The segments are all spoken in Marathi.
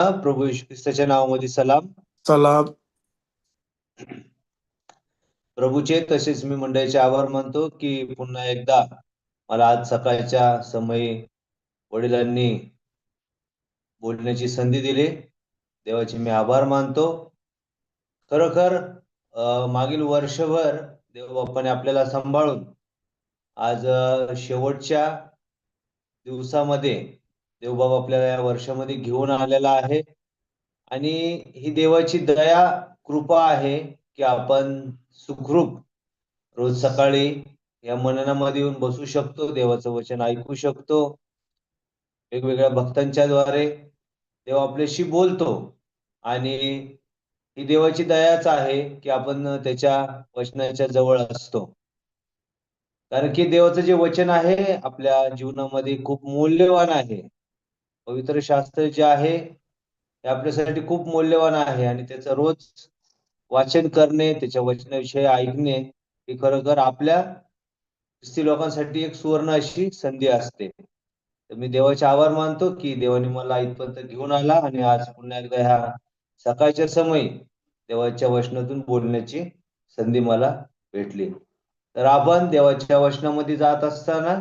प्रभू येशू ख्रिस्ताच्या नावामध्ये सलाम. चला प्रभूचे तसेच मी मंडळीचे आभार मानतो की पुन्हा एकदा मला आज सकाळच्या समयी वडिलांनी बोलण्याची संधी दिली. देवाचे मी आभार मानतो. खरोखर मागील वर्षभर देवबाप्पाने आपल्याला सांभाळून आज शेवटच्या दिवसामध्ये देवबाब आपल्याला या वर्षामध्ये घेऊन आलेला आहे. आणि ही देवाची दया कृपा आहे की आपण सुखरूप रोज सकाळी या मननामध्ये येऊन बसू शकतो देवाचं वचन ऐकू शकतो. वेगवेगळ्या भक्तांच्या द्वारे देव आपल्याशी बोलतो. आणि ही देवाची दयाच आहे की आपण त्याच्या वचनाच्या जवळ असतो. कारण की देवाचं जे वचन आहे आपल्या जीवनामध्ये खूप मौल्यवान आहे. पवित्र शास्त्र जे आहे हे आपल्यासाठी खूप मौल्यवान आहे आणि त्याचं रोज वाचन करणे त्याच्या वचनाविषयी ऐकणे ही खरोखर आपल्या ख्रिस्ती लोकांसाठी एक सुवर्ण अशी संधी असते. तर मी देवाचे आभार मानतो की देवाने मला इथपर्यंत घेऊन आला आणि आज पुन्हा एकदा ह्या सकाळच्या समयी देवाच्या वचनातून बोलण्याची संधी मला भेटली. तर आपण देवाच्या वचनामध्ये जात असताना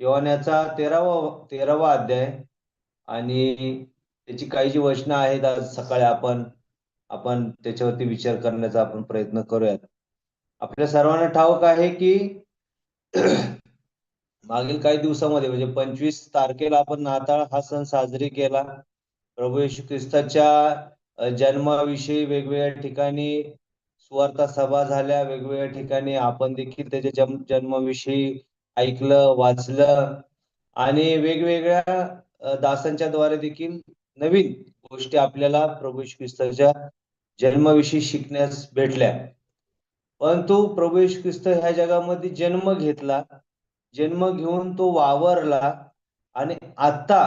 योहान्याचा तेरावा तेरावा अध्याय आणि त्याची काही जी वचनं आहेत आज सकाळी आपण आपण त्याच्यावरती विचार करण्याचा आपण प्रयत्न करूयात. आपल्या सर्वांना ठाऊक आहे की मागील काही दिवसामध्ये म्हणजे पंचवीस तारखेला आपण नाताळ हा सण साजरी केला. प्रभू येशू ख्रिस्ताच्या जन्माविषयी वेगवेगळ्या ठिकाणी सुवार्ता सभा झाल्या. वेगवेगळ्या ठिकाणी आपण देखील त्याच्या जन्म जन्माविषयी ऐकलं वाचलं. आणि वेगवेगळ्या दासांच्या द्वारे देखील नवीन गोष्टी आपल्याला प्रभू ख्रिस्ताच्या जन्माविषयी शिकण्यास भेटल्या. परंतु प्रभू ख्रिस्त ह्या जगामध्ये जन्म घेतला जन्म घेऊन तो वावरला आणि आता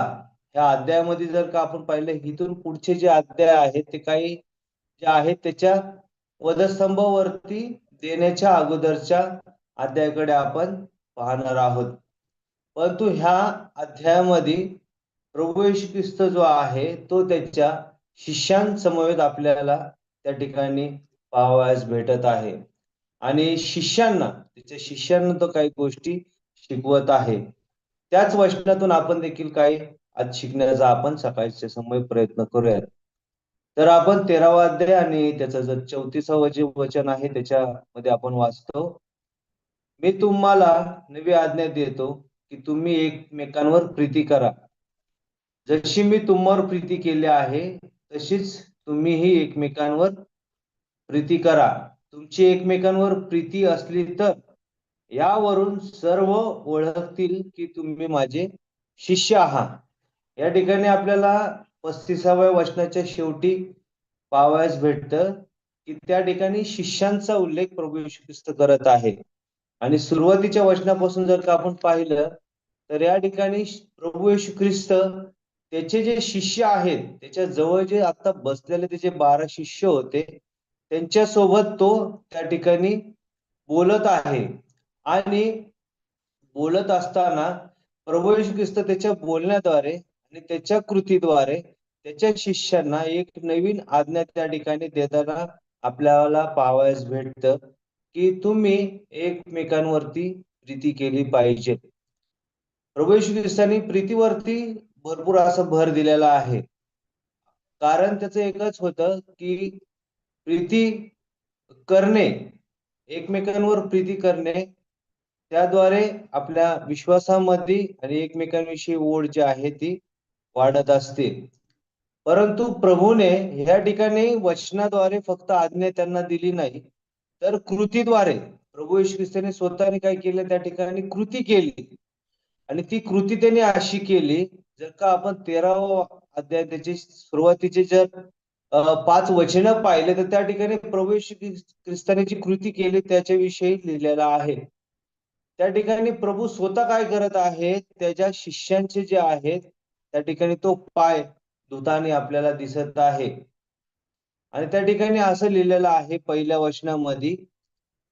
ह्या अध्यायामध्ये जर का आपण पाहिलं इथून पुढचे जे अध्याय आहेत ते काही जे आहेत त्याच्या वधस्तंभावरती देण्याच्या अगोदरच्या अध्यायाकडे आपण पाहणार आहोत. परंतु ह्या अध्यायामध्ये प्रभू येशू ख्रिस्त जो आहे तो त्याच्या शिष्यांसमवेत आपल्याला त्या ठिकाणी पाहावयास भेटत आहे. आणि शिष्यांना त्याच्या शिष्यांना तो काही गोष्टी शिकवत आहे. त्याच वचनातून आपण देखील काही आज शिकण्याचा आपण सकाळच्या समय प्रयत्न करूयात. तर आपण तेरावा अध्याय आणि त्याचं जर चौतीसावं जे वचन आहे त्याच्यामध्ये आपण वाचतो. मी तुम्हाला नवी आज्ञा देतो की तुम्ही एकमेकांवर प्रीती करा. जशी मी तुम्हावर प्रीती केली आहे तशीच तुम्हीही एकमेकांवर प्रीती करा. तुमची एकमेकांवर प्रीती असली तर यावरून सर्व ओळखतील की तुम्ही माझे शिष्य आहात. या ठिकाणी आपल्याला पस्तीसाव्या वचनाच्या शेवटी पावयास भेटतं की त्या ठिकाणी शिष्यांचा उल्लेख प्रभू येशू ख्रिस्त करत आहे. आणि सुरुवातीच्या वचनापासून जर का आपण पाहिलं तर या ठिकाणी प्रभू येशू ख्रिस्त त्याचे जे शिष्य आहेत त्याच्याजवळ जे आता बसलेले त्याचे बारा शिष्य होते त्यांच्यासोबत तो त्या ठिकाणी बोलत आहे. आणि बोलत असताना प्रभू येशू ख्रिस्त त्याच्या बोलण्याद्वारे आणि त्याच्या कृतीद्वारे त्याच्या शिष्यांना एक नवीन आज्ञा त्या ठिकाणी देताना आपल्याला पाहावयास भेटतं की तुम्ही एकमेकांवरती प्रीती केली पाहिजे. प्रभू येशू ख्रिस्तांनी प्रीतीवरती भरपूर असं भर दिलेला आहे. कारण त्याचं एकच होतं की प्रीती करणे एकमेकांवर प्रीती करणे त्याद्वारे आपल्या विश्वासामध्ये आणि एकमेकांविषयी ओढ जी आहे ती वाढत असते. परंतु प्रभूने या ठिकाणी वचनाद्वारे फक्त आज्ञा त्यांना दिली नाही तर कृतीद्वारे प्रभू येशू ख्रिस्ताने स्वतःने काय केलं? त्या ठिकाणी कृती केली. आणि ती कृती त्यांनी अशी केली जर का आपण तेरावा अध्याय त्याचे सुरुवातीचे जर पाच वचनं पाहिले तर त्या ठिकाणी प्रवेश ख्रिस्ताने जी कृती केली त्याच्याविषयी लिहिलेलं आहे. त्या ठिकाणी प्रभू स्वतः काय करत आहे त्याच्या शिष्यांचे जे आहेत त्या ठिकाणी तो पाय धुताने आपल्याला दिसत आहे. आणि त्या ठिकाणी असं लिहिलेलं आहे पहिल्या वचनामध्ये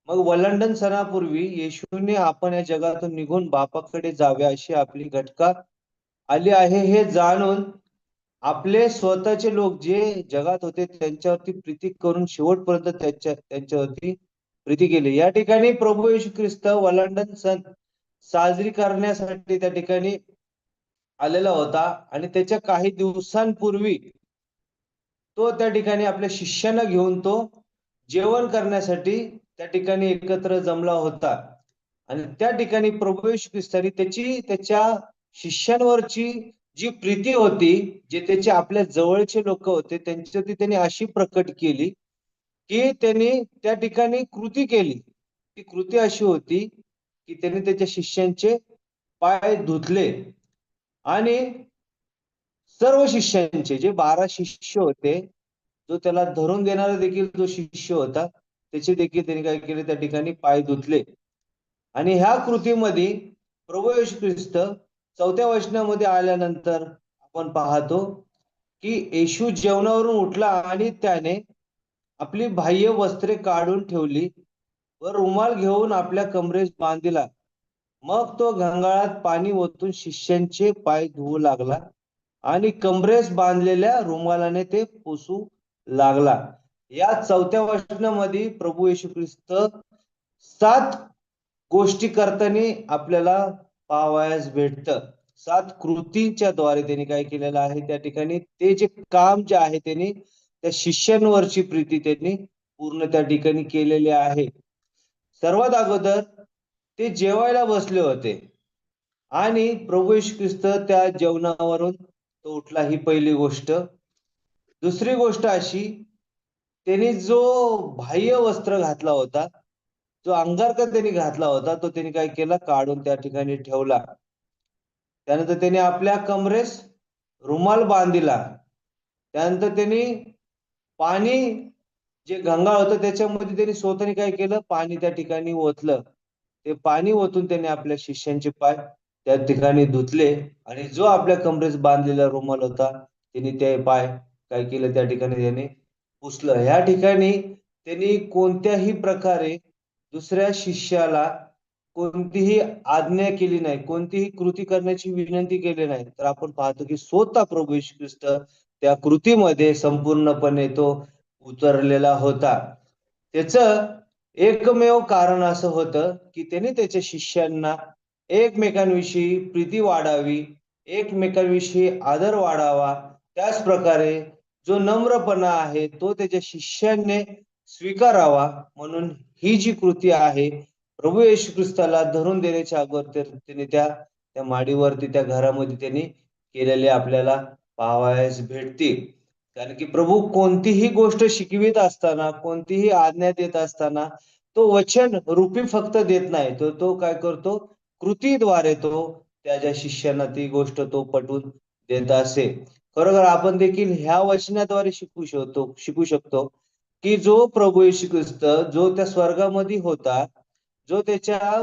मग वलंडन सणापूर्वी येशूने आपण या जगातून निघून बापाकडे जावे अशी आपली घटका आली आहे हे जाणून आपले स्वतःचे लोक जे जगात होते त्यांच्यावरती प्रीती करून शेवटपर्यंत त्यांच्या त्यांच्यावरती प्रीती केली. या ठिकाणी प्रभू येशू ख्रिस्त वलांडन सण साजरी करण्यासाठी त्या ठिकाणी आलेला होता आणि त्याच्या काही दिवसांपूर्वी तो त्या ठिकाणी आपल्या शिष्यांना घेऊन तो जेवण करण्यासाठी त्या ठिकाणी एकत्र जमला होता. आणि त्या ठिकाणी प्रभू येशू ख्रिस्तानी त्याची त्याच्या शिष्यांवरची जी प्रीती होती जे त्याचे आपल्या जवळचे लोक होते त्यांच्या ती त्यांनी अशी प्रकट केली की त्यांनी त्या ठिकाणी कृती केली. ती कृती अशी होती की त्यांनी त्याच्या शिष्यांचे पाय धुतले आणि सर्व शिष्यांचे जे बारा शिष्य होते जो त्याला धरून देणारा देखील जो शिष्य होता त्याचे देखील त्यांनी काय केले? त्या ठिकाणी पाय धुतले. आणि ह्या कृतीमध्ये प्रभू येशू ख्रिस्त चौथ्या वचनामध्ये आल्यानंतर आपण पाहतो की येशू जेवणावरून उठला आणि त्याने आपली बाह्य वस्त्रे काढून ठेवली व रुमाल घेऊन आपल्या कमरेस बांधिला. मग तो घंगाळात पाणी ओतून शिष्यांचे पाय धुवू लागला आणि कमरेस बांधलेल्या रुमालाने ते पुसू लागला. या चौथ्या वचनामध्ये प्रभू येशू ख्रिस्त सात गोष्टी करताना आपल्याला पाहावयास भेटत. सात कृतींच्या द्वारे त्यांनी काय केलेलं आहे? त्या ठिकाणी ते जे काम जे आहे त्यांनी त्या शिष्यांवरची प्रीती त्यांनी पूर्ण त्या ठिकाणी केलेली आहे. सर्वात अगोदर ते जेवायला बसले होते. आणि प्रभू येशू ख्रिस्त त्या जेवणावरून तो उठला ही पहिली गोष्ट. दुसरी गोष्ट अशी त्यांनी जो बाह्य वस्त्र घातला होता जो अंगारका त्यांनी घातला होता तो त्यांनी काय केला? काढून त्या ठिकाणी ठेवला. त्यानंतर त्यांनी आपल्या कमरेस रुमाल बांधिला. त्यानंतर त्यांनी पाणी जे गंगाळ होतं त्याच्यामध्ये त्यांनी स्वतःने काय केलं? पाणी त्या ठिकाणी ओतलं. ते पाणी ओतून त्यांनी आपल्या शिष्यांचे पाय त्या ठिकाणी धुतले आणि जो आपल्या कमरेस बांधलेला रुमाल होता त्यांनी ते पाय काय केलं? त्या ठिकाणी त्याने पुसलं. ह्या ठिकाणी त्यांनी कोणत्याही प्रकारे दुसऱ्या शिष्याला कोणतीही आज्ञा केली नाही कोणतीही कृती करण्याची विनंती केली नाही तर आपण पाहतो की स्वतः प्रभू श्री ख्रिस्त त्या कृतीमध्ये संपूर्णपणे तो उतरलेला होता. त्याच एकमेव कारण असं होतं की त्याने त्याच्या शिष्यांना एकमेकांविषयी प्रीती वाढावी एकमेकांविषयी आदर वाढावा. त्याच प्रकारे जो नम्रपणा आहे तो त्याच्या शिष्याने स्वीकारावा म्हणून ही जी कृती आहे प्रभू येशू ख्रिस्ताला धरून देण्याच्या अगोदर त्याने त्या त्या माडीवरती त्या घरामध्ये त्यांनी केलेले आपल्याला पाहावयास भेटतील. कारण की प्रभू कोणतीही गोष्ट शिकवित असताना कोणतीही आज्ञा देत असताना तो वचन रूपी फक्त देत नाही. तो तो काय करतो? कृतीद्वारे तो त्याच्या शिष्यांना ती गोष्ट तो पटवून देत असे. खरोखर आपण देखील ह्या वचनाद्वारे शिकू शकतो शिकू शकतो. की जो प्रभू येशू ख्रिस्त जो त्या स्वर्गामध्ये होता जो त्याच्या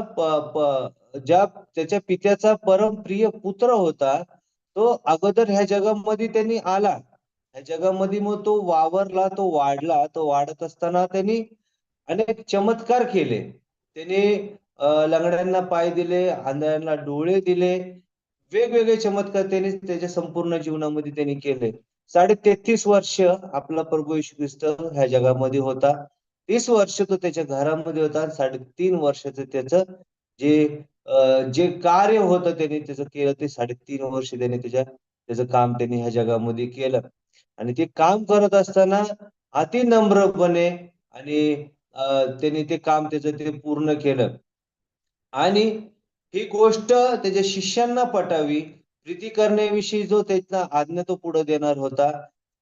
ज्या त्याच्या पित्याचा परम प्रिय पुत्र होता तो अगोदर ह्या जगामध्ये त्यांनी आला. ह्या जगामध्ये मग तो वावरला तो वाढला तो वाढत असताना त्यांनी अनेक चमत्कार केले. त्याने लंगड्यांना पाय दिले आंधळ्यांना डोळे दिले. वेगवेगळे चमत्कार त्यांनी त्याच्या संपूर्ण जीवनामध्ये त्यांनी केले. साडे तेहतीस वर्ष आपला प्रभू येशू ख्रिस्त ह्या जगामध्ये होता. तीस वर्ष तो त्याच्या घरामध्ये होता. साडेतीन वर्षाचं त्याचं जे जे कार्य होतं त्याने त्याचं केलं ते साडेतीन वर्ष त्याने त्याच्या त्याचं काम त्यांनी ह्या जगामध्ये केलं. आणि ते काम करत असताना अति नम्रपणे आणि त्याने ते काम त्याचं ते पूर्ण केलं. आणि ही गोष्ट त्याच्या शिष्यांना पटावी. प्रीती करण्याविषयी जो त्यांना आज्ञा तो पुढे देणार होता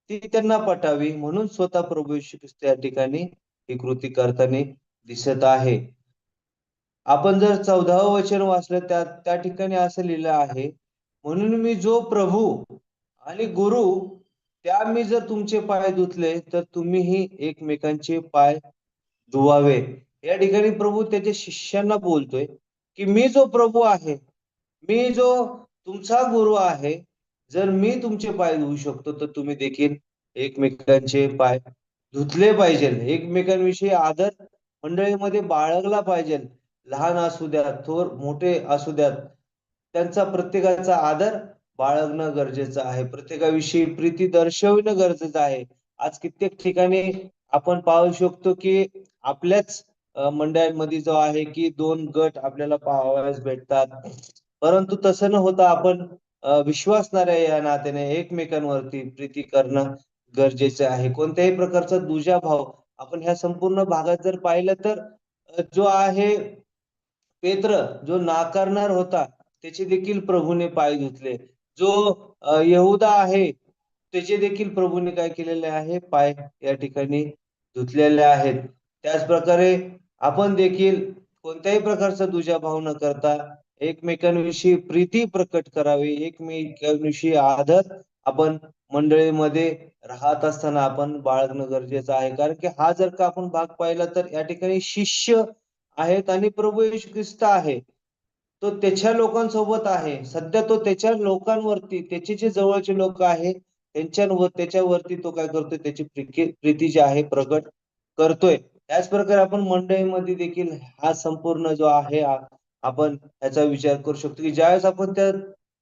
ती त्यांना पटावी म्हणून स्वतः प्रभू येशू ख्रिस्त या ठिकाणी ही कृती करताना दिसत आहे. आपण जर चौदावं वचन वाचलं त्या त्या ठिकाणी असं लिहिलं आहे म्हणून मी जो प्रभू आणि गुरु त्या मी जर तुमचे पाय धुतले तर तुम्हीही एकमेकांचे पाय धुवावे. या ठिकाणी प्रभू त्याच्या शिष्यांना बोलतोय की मी जो प्रभू आहे मी जो तुमचा गुरु आहे. जर मी तुमचे पाय धुवू शकतो तर तुम्ही देखील एकमेकांचे पाय धुतले पाहिजे. एकमेकांविषयी आदर मंडळीमध्ये बाळगला पाहिजे. लहान असू द्या थोर मोठे असू द्यात त्यांचा प्रत्येकाचा आदर बाळगणं गरजेचं आहे. प्रत्येकाविषयी प्रीती दर्शविणं गरजेचं आहे. आज कित्येक ठिकाणी आपण पाहू शकतो की आपल्याच मंडळांमध्ये जो आहे की दोन गट आपल्याला पाहावयास भेटतात. परंतु तसं न होता आपण विश्वासणाऱ्या या नात्याने एकमेकांवरती प्रीती करणं गरजेचं आहे. कोणत्याही प्रकारचा दुजा भाव आपण ह्या संपूर्ण भागात जर पाहिलं तर जो आहे पेत्र जो नाकारणार होता त्याचे देखील प्रभूने पाय धुतले. जो यहुदा आहे त्याचे देखील प्रभूने काय केलेले आहे? पाय या ठिकाणी धुतलेले आहेत. त्याच प्रकारे आपण देखील कोणत्याही प्रकारचा दुजाभाव न करता एकमेकांविषयी प्रीती प्रकट करावी एकमेकांविषयी आदर आपण मंडळीमध्ये राहत असताना आपण बाळगणं गरजेचं आहे. कारण की हा जर का आपण भाग पाहिला तर या ठिकाणी शिष्य आहेत आणि प्रभू येशू ख्रिस्त आहे. तो त्याच्या लोकांसोबत आहे. सध्या तो त्याच्या लोकांवरती त्याचे जे जवळचे लोक आहेत त्यांच्यावर त्याच्यावरती तो काय करतोय? त्याची प्रीती प्रीती जी आहे प्रकट करतोय. त्याच प्रकारे आपण मंडळीमध्ये देखील हा संपूर्ण जो आहे आपण याचा विचार करू शकतो की ज्यावेळेस आपण त्या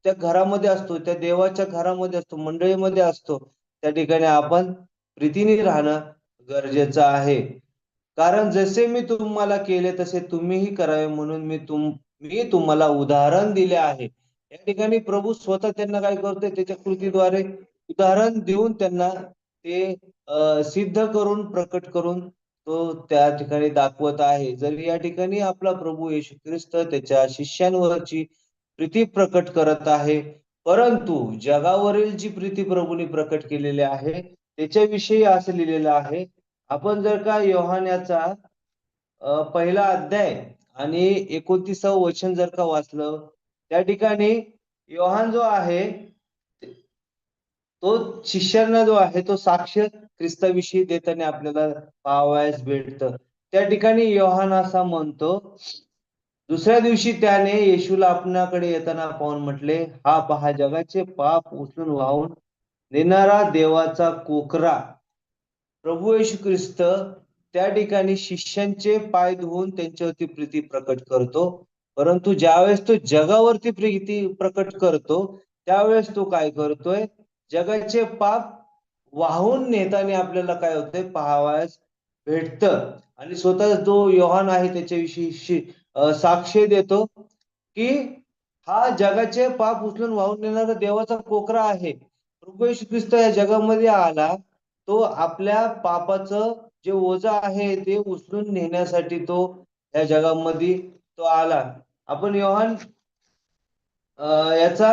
त्या घरामध्ये असतो त्या देवाच्या घरामध्ये असतो मंडळीमध्ये असतो त्या ठिकाणी आपण प्रीतीने राहणं गरजेचं आहे. कारण जसे मी तुम्हाला केले तसे तुम्हीही करावे म्हणून मी तुम मी तुम्हाला उदाहरण दिले आहे. या ठिकाणी प्रभू स्वतः त्यांना काय करतोय? त्याच्या कृतीद्वारे उदाहरण देऊन त्यांना ते सिद्ध करून प्रकट करून तो त्या ठिकाणी दाखवत आहे. जर या ठिकाणी आपला प्रभू येशू ख्रिस्त त्याच्या शिष्यांवरची प्रीती प्रकट करत आहे परंतु जगावरील जी प्रीती प्रभूने प्रकट केलेली आहे त्याच्याविषयी असं लिहिलेलं आहे आपण जर का योहान्याचा पहिला अध्याय आणि एकोणतीसावं वचन जर का वाचलं त्या ठिकाणी योहान जो आहे तो शिष्यांना जो आहे तो साक्ष ख्रिस्ताविषयी देताना आपल्याला पाहावयास भेटतं. त्या ठिकाणी योहान असा म्हणतो दुसऱ्या दिवशी त्याने येशूला आपणाकडे येताना पाहून म्हटले हा पहा जगाचे पाप उचलून वाहून नेणारा देवाचा कोकरा. प्रभू येशू ख्रिस्त त्या ठिकाणी शिष्यांचे पाय धुवून त्यांच्यावरती प्रीती प्रकट करतो. परंतु ज्यावेळेस तो जगावरती प्रीती प्रकट करतो त्यावेळेस तो काय करतोय? जगाचे पाप वाहून नेताना आपल्याला काय होतंय? पाहावयास भेटतं. आणि स्वतः जो योहान आहे त्याच्याविषयी साक्ष देतो की हा जगाचे पाप उचलून वाहून नेणारा देवाचा कोकरा आहे. प्रभू येशू ख्रिस्त या जगामध्ये आला तो आपल्या पापाचं जे ओझ आहे ते उचलून नेण्यासाठी तो या जगामध्ये तो आला. आपण योहान अं, याचा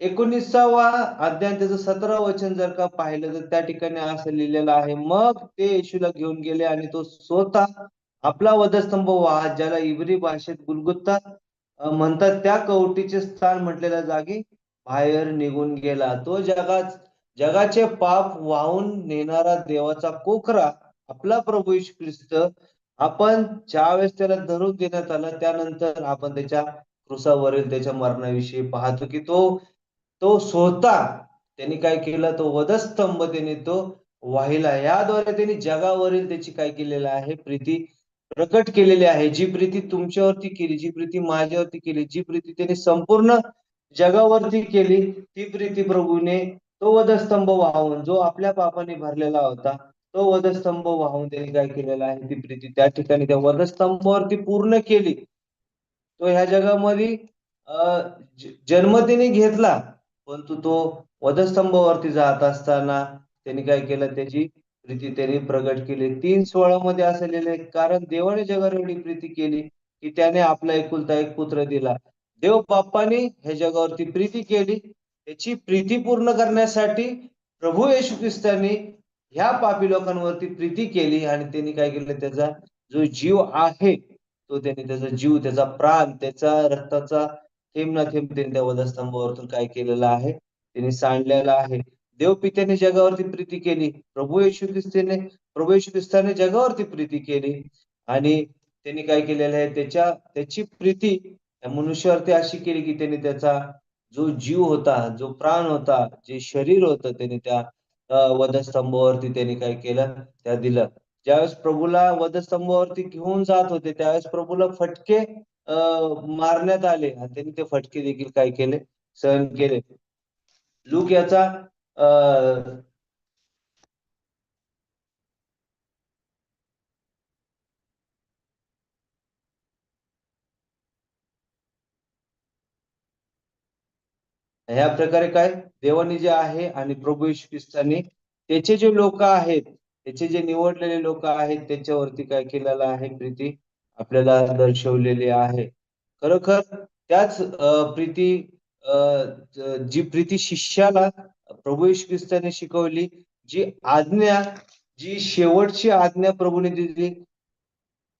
एकोणीसावा अध्याय त्याचं सतरा वचन जर का पाहिलं तर त्या ठिकाणी असं लिहिलेलं आहे मग ते येशूला घेऊन गेले आणि तो स्वतः आपला वधस्तंभ वाहत ज्याला इब्री भाषेत गुलगुत्ता म्हणतात त्या कवटीचे स्थान म्हटलेल्या जागी बाहेर निघून गेला. तो जगात जगाचे पाप वाहून नेणारा देवाचा कोकरा आपला प्रभू येशू ख्रिस्त आपण ज्यावेळेस त्याला धरून देण्यात आला त्यानंतर आपण त्याच्या कृसावरील त्याच्या मरणाविषयी पाहतो की तो तो स्वतः त्यांनी काय केलं? तो वधस्तंभ त्याने तो वाहिला. याद्वारे त्यांनी जगावरील त्याची काय केलेलं आहे? प्रीती प्रकट केलेली आहे. जी प्रीती तुमच्यावरती केली जी प्रीती माझ्यावरती केली जी प्रीती त्यांनी संपूर्ण जगावरती केली ती प्रीती प्रभूने तो वधस्तंभ वाहून जो आपल्या पापाने भरलेला होता तो वधस्तंभ वाहून त्यांनी काय केलेला आहे? ती प्रीती त्या ठिकाणी त्या वधस्तंभावरती पूर्ण केली. तो ह्या जगामध्ये अं, जन्म त्याने घेतला. परंतु तो वधस्तंभावरती जात असताना त्यांनी काय केलं? त्याची प्रीती त्यांनी प्रगट केली. तीन सोळा मध्ये असं लिहिले कारण देवाने जगावर एवढी प्रीती केली की त्याने आपला एकुलता एक पुत्र दिला. देव बाप्पाने ह्या जगावरती प्रीती केली. त्याची प्रीती पूर्ण करण्यासाठी प्रभू येशू ख्रिस्तांनी ह्या पापी लोकांवरती प्रीती केली आणि त्यांनी काय केलं? त्याचा जो जीव आहे तो त्यांनी त्याचा जीव त्याचा प्राण त्याचा रक्ताचा थेंब ना थेंब त्यांनी त्या वधस्तंभावरतून काय केलेलं आहे? त्यांनी सांडलेला आहे. देव पित्याने जगावरती प्रीती केली. प्रभू येशू ख्रिस्तीने प्रभू येशू ख्रिस्ताने जगावरती प्रीती केली. आणि त्यांनी काय केलेलं आहे? त्याच्या त्याची प्रीती मनुष्यावरती अशी केली की त्यांनी त्याचा जो जीव होता जो प्राण होता जे शरीर होतं त्याने त्या वधस्तंभावरती त्यांनी काय केलं? त्या दिलं. ज्यावेळेस प्रभूला वधस्तंभावरती घेऊन जात होते त्यावेळेस प्रभूला फटके मारण्यात आले आणि त्यांनी ते फटके देखील काय केले? सहन केले. लूक याचा अं ह्या प्रकारे काय? देवानी जे आहे आणि प्रभू येशू ख्रिस्तानी त्याचे जे लोक आहेत त्याचे जे निवडलेले लोक आहेत त्याच्यावरती काय केलेलं आहे प्रीती? आपल्याला दर्शवलेली आहे. खरोखर त्याच प्रीती जी प्रीती शिष्याला प्रभू येशू ख्रिस्ताने शिकवली जी आज्ञा जी शेवटची आज्ञा प्रभूने दिली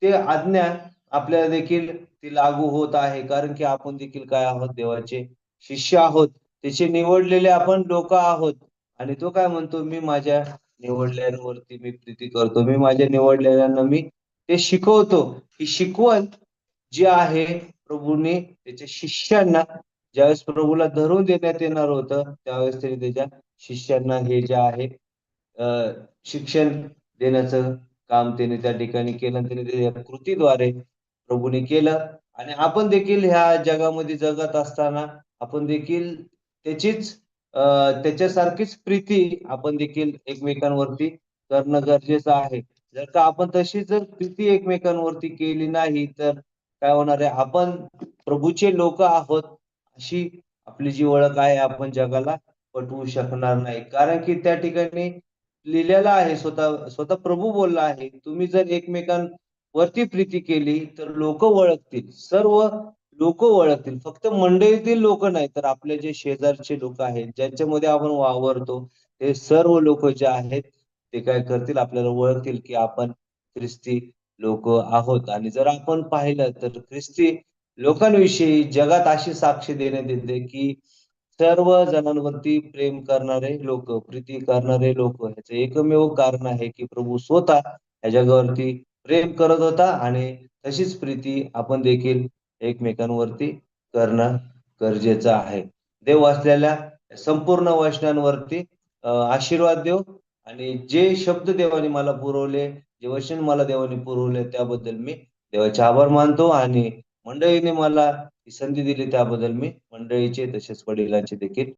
ते आज्ञा आपल्याला देखील ती लागू होत आहे. कारण की आपण देखील काय आहोत? देवाचे शिष्य आहोत. त्याचे निवडलेले आपण लोक आहोत. आणि तो काय म्हणतो? मी माझ्या निवडलेल्यांवरती मी प्रीती करतो. मी माझ्या निवडलेल्यांना मी ते शिकवतो ही शिकवण जी आहे प्रभूने त्याच्या शिष्यांना ज्यावेळेस प्रभूला धरून देण्यात येणार होतं त्यावेळेस त्यांनी त्याच्या शिष्यांना हे जे आहे शिक्षण देण्याचं काम त्याने त्या ठिकाणी केलं त्याने त्याच्या कृतीद्वारे प्रभूने केलं. आणि आपण देखील ह्या जगामध्ये जगत असताना आपण देखील त्याचीच त्याच्यासारखीच प्रीती आपण देखील एकमेकांवरती करणं गरजेचं आहे. जर का आपण तशी जर प्रीती एकमेकांवरती केली नाही तर काय होणार आहे? आपण प्रभूचे लोक आहोत अशी आपली जी ओळख आहे आपण जगाला पटवू शकणार नाही. कारण की त्या ठिकाणी लिहिलेलं आहे स्वतः स्वतः प्रभू बोलला आहे. तुम्ही जर एकमेकांवरती प्रीती केली तर लोक ओळखतील. सर्व लोक ओळखतील. फक्त मंडळीतील लोक नाही तर आपले जे शेजारचे लोक आहेत ज्यांच्यामध्ये आपण वावरतो ते सर्व लोक जे आहेत ते काय करतील? आपल्याला ओळखतील की आपण ख्रिस्ती लोक आहोत. आणि जर आपण पाहिलं तर ख्रिस्ती लोकांविषयी जगात अशी साक्ष देण्यात येते की सर्व जणांवरती प्रेम करणारे लोक प्रीती करणारे लोक ह्याचं एकमेव कारण आहे की प्रभू स्वतः या जगावरती प्रेम करत होता आणि तशीच प्रीती आपण देखील एकमेकांवरती करणं गरजेचं आहे. देव असलेल्या संपूर्ण वचनांवरती आशीर्वाद देव आणि जे शब्द देवाने मला पुरवले जे वचन मला देवाने पुरवले त्याबद्दल मी देवाचे आभार मानतो. आणि मंडळीने मला ही संधी दिली त्याबद्दल मी मंडळीचे तसेच वडिलांचे देखील